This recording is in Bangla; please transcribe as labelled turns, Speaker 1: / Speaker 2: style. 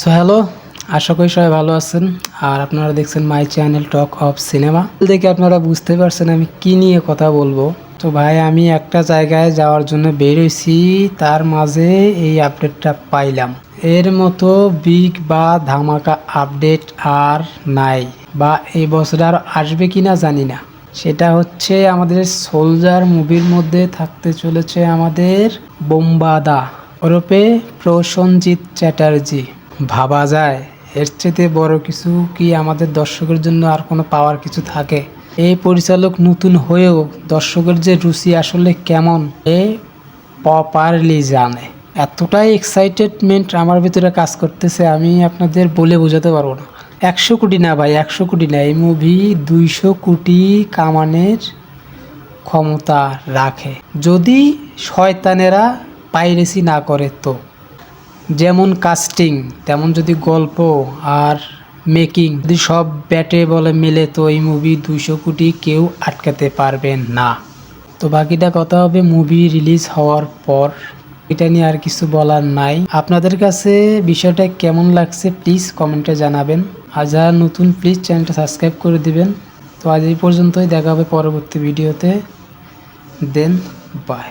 Speaker 1: সো হ্যালো আশা করি সবাই ভালো আছেন। আর আপনারা দেখছেন my channel talk of cinema দেখে আপনারা বুঝতে পারছেন আমি কি নিয়ে কথা বলব। তো ভাই, আমি একটা জায়গায় যাওয়ার জন্য বেরোইছি তার মাঝে এই আপডেটটা পাইলাম। এর মতো বিগ বা ধামাকা আপডেট আর নাই। বা এই বছর আর আসবে কি না জানি না। সেটা হচ্ছে আমাদের সোলজার মুভির মধ্যে থাকতে চলেছে আমাদের বোম্বাদা ওরফে প্রসেনজিৎ চ্যাটার্জি। ভাবা যায়। এর চেয়ে বড় কিছু কি আমাদের দর্শকের জন্য আর কোনো পাওয়ার কিছু থাকে? এই পরিচালক নতুন হয়েও দর্শকের যে রুচি আসলে কেমন, এ প্রপারলি জানে। এতটাই এক্সাইটেডমেন্ট আমার ভিতরে কাজ করতেছে, আমি আপনাদের বলে বোঝাতে পারব না। একশো কোটি না ভাই, একশো কোটি না, এই মুভি দুইশো কোটি কামানের ক্ষমতা রাখে। যদি শয়তানেরা পাইরেসি না করে তো? যেমন কাস্টিং তেমন যদি গল্প আর মেকিং যদি সব ব্যাটে বলে মিলে, তো এই মুভি দুইশো কোটি কেউ আটকাতে পারবে না। তো বাকিটা কথা হবে মুভি রিলিজ হওয়ার পর। এটা নিয়ে আর কিছু বলার নাই। আপনাদের কাছে বিষয়টা কেমন লাগছে প্লিজ কমেন্টে জানাবেন। আর যারা নতুন প্লিজ চ্যানেলটা সাবস্ক্রাইব করে দিবেন। তো আজ এই পর্যন্তই, দেখা হবে পরবর্তী ভিডিওতে দেন বাই